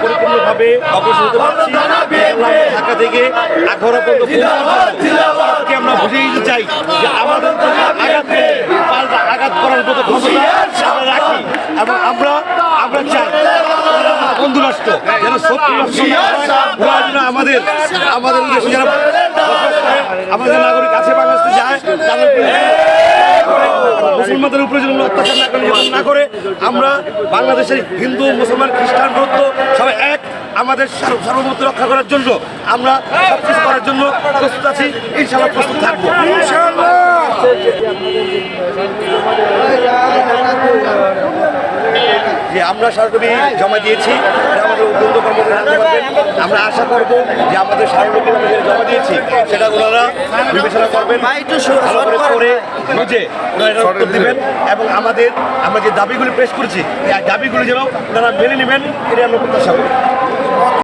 পরিপূর্ণভাবে থেকে আঠারো পর্যন্ত আমরা বুঝিয়ে চাই যে আমাদের আঘাত আঘাত করার মতো ক্ষমতা এবং আমরা আমরা চাই। যেন ওরা আমাদের আমাদের দেশে যারা আমাদের নাগরিক আছে, বাংলাদেশে যায়, তাদের মুসলমানদের উপরে যেন অত্যাচার না করে না করে, আমরা বাংলাদেশের হিন্দু, মুসলমান, খ্রিস্টান, বৌদ্ধ সবাই এক, আমাদের সার্ব- সার্বভৌমত্ব রক্ষা করার জন্য আমরা সব কিছু করার জন্য প্রস্তুত আছি ইনশাল্লাহ প্রস্তুত থাকব। যে আমরা সারকবি জমা দিয়েছি আমাদের উদ্যোগ কর্মকর্তা আমরা আশা করব যে আমাদের সারকবি আমাদের জমা দিয়েছি সেটা ওনারা বিবেচনা করবেন ভালো করে করে বুঝে উত্তর দেবেন। এবং আমাদের আমরা যে দাবিগুলি পেশ করেছি দাবিগুলি যেন ওনারা মেনে নেবেন এটাই আমরা প্রত্যাশা করি।